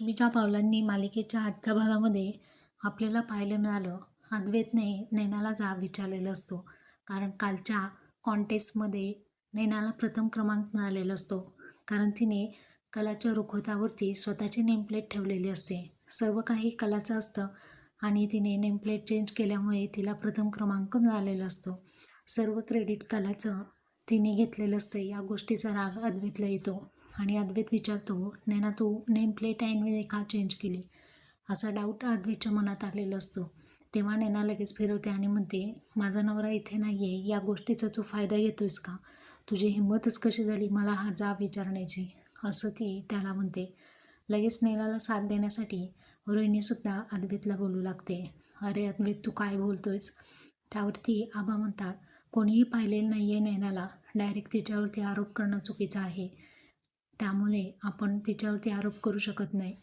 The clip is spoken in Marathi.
लक्ष्मीच्या पावलांनी मालिकेच्या आजच्या भागामध्ये आपल्याला पाहायला मिळालं अद्वैतने नैनाला जा विचारलेला असतो. कारण कालच्या कॉन्टेस्टमध्ये नैनाला प्रथम क्रमांक मिळालेला असतो. कारण तिने कलाच्या रुखवतावरती स्वतःची नेमप्लेट ठेवलेली असते. सर्व काही कलाचं असतं आणि तिने नेमप्लेट चेंज केल्यामुळे तिला प्रथम क्रमांक मिळालेला असतो. सर्व क्रेडिट कलाचं तिने घेतलेलं असतं. या गोष्टीचा राग अद्वैतला येतो आणि अद्वैत विचारतो नैना तू नेम प्लेट ऐनवेळी का चेंज केली. असा डाऊट अद्वैतच्या मनात आलेला असतो. तेव्हा नैना लगेच फिरवते आणि म्हणते माझा नवरा इथे नाही आहे या गोष्टीचा तू फायदा घेतोयस का? तुझी हिंमतच कशी झाली मला हा जाब विचारण्याची? असं ती त्याला म्हणते. लगेच नैनाला साथ देण्यासाठी रोहिणीसुद्धा अद्वैतला बोलू लागते. अरे अद्वैत तू काय बोलतोयस? त्यावरती आबा म्हणतात कोणीही पाहिलेलं नाही आहे नैनाला डायरेक्ट तिच्यावरती आरोप करणं चुकीचं आहे. त्यामुळे आपण तिच्यावरती आरोप करू शकत नाही.